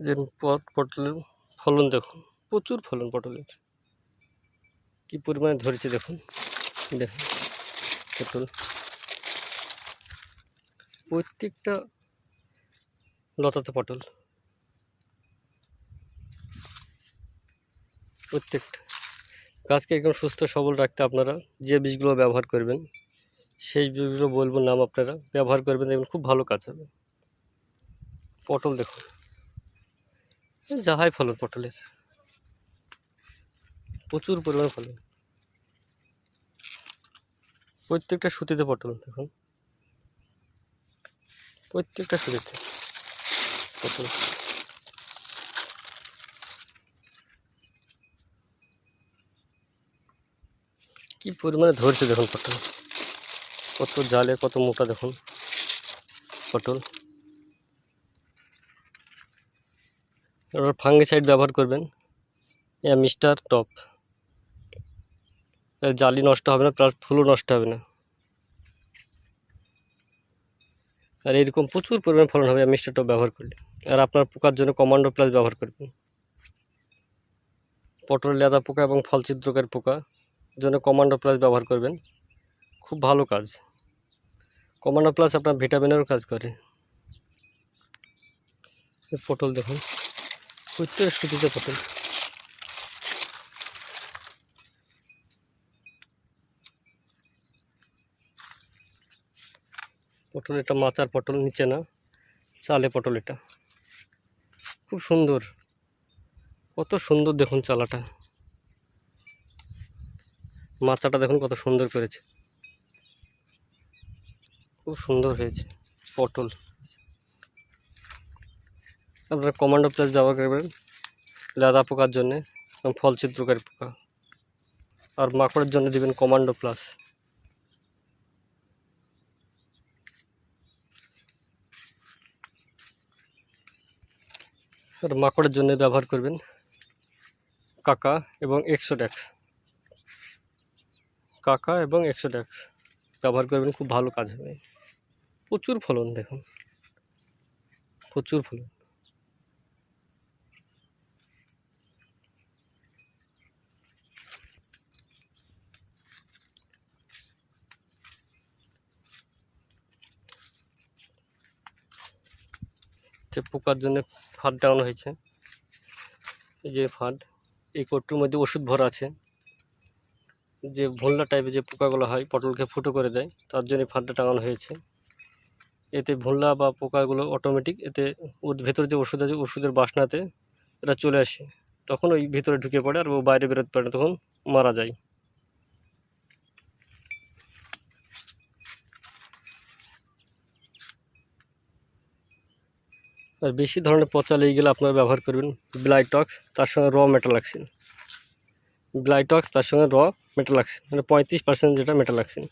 যে পট পটলের ফলন দেখুন, প্রচুর ফলন পটলের। কি পরিমাণে ধরেছে দেখুন দেখুন পটল। প্রত্যেকটা লতাতে পটল। প্রত্যেকটা। গাছকে একদম সুস্থ সবল রাখতে আপনারা যে বীজগুলো ব্যবহার করবেন, সেই বীজগুলো বলব নাম আপনারা, ব্যবহার করবেন দেখবেন খুব ভালো কাজ হবে। পটল দেখুন। যাহাই ফলন পটলের। প্রচুর পরিমাণে ফলন প্রত্যেকটা সুতিতে পটল, দেখুন। প্রত্যেকটা সুতিতে পটল। কি পরিমাণে ধরছে, দেখুন পটল। কত জালে, কত মোটা, দেখুন। পটল। এবার ফাঙ্গিসাইড ব্যবহার করবেন। মিস্টার টপ জালি নষ্ট হবে না প্লাস ফুলও নষ্ট হবে না। আর এরকম প্রচুর পরিমাণে ফলন হবে মিস্টার টপ ব্যবহার করলে। আর আপনার পোকার জন্য কমান্ডো প্লাস ব্যবহার করবেন। পটল, লেদা পোকা এবং ফল ছিদ্রকারী পোকা জন্য কমান্ডো প্লাস ব্যবহার করবেন। খুব ভালো কাজ। কমান্ডো প্লাস আপনার ভিটামিনেরও কাজ করে। পটল দেখুন। প্রত্যেক সুতিতে পটল পটল এটা মাচার পটল, নিচে না, চালে পটল এটা। খুব সুন্দর, কত সুন্দর দেখুন চালাটা। মাচাটা দেখুন কত সুন্দর করেছে। খুব সুন্দর হয়েছে পটল। আপনারা কমান্ডো প্লাস ব্যবহার করবেন, লাদা পোকার জন্যে এবং ফল ছিদ্রকারী পোকা। আর মাকড়ের জন্য দিবেন কমান্ডো প্লাস আর মাকড়ের জন্য ব্যবহার করবেন কাকা এবং এক্সোড্যাক্স কাকা এবং এক্সোড্যাক্স ব্যবহার করবেন, খুব ভালো কাজ হবে। প্রচুর ফলন দেখুন। প্রচুর ফলন। যে পোকার জন্য ফাঁদ টাঙানো হয়েছে। এই যে ফাঁদ, এই কোটটির মধ্যে ওষুধ ভরা আছে। যে ভোল্লা টাইপের যে পোকাগুলো হয়, পটলকে ফুটো করে দেয়, তার জন্য ফাঁদটা টাঙানো হয়েছে। এতে ভোল্লা বা পোকাগুলো অটোমেটিক এতে ওর ভেতরে যে ওষুধ আছে, ওষুধের বাসনাতে এরা চলে আসে। তখন ওই ভিতরে ঢুকে পড়ে আর ও বাইরে বেরোতে পারে তখন মারা যায়। আর বেশি ধরনের পচা লেগে গেলে আপনারা ব্যবহার করবেন ব্লাইটক্স তার সঙ্গে র মেটালাক্সিন। ব্লাইটক্স তার সঙ্গে র মেটালাক্সিন মানে পঁয়ত্রিশ পার্সেন্ট যেটা মেটালাক্সিন।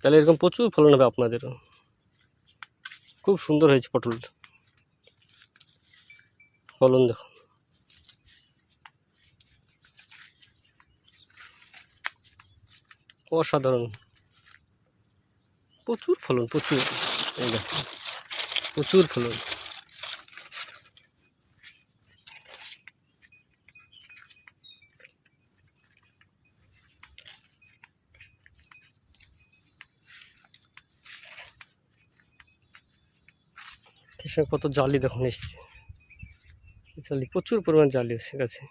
তাহলে এরকম প্রচুর ফলন হবে আপনাদেরও খুব সুন্দর হয়েছে পটল। ফলন দেখুন। অসাধারণ। প্রচুর ফলন, প্রচুর। এই প্রচুর ফলন কত জালি দেখুন এসছে। জালি প্রচুর পরিমাণ জালি আছে গাছে।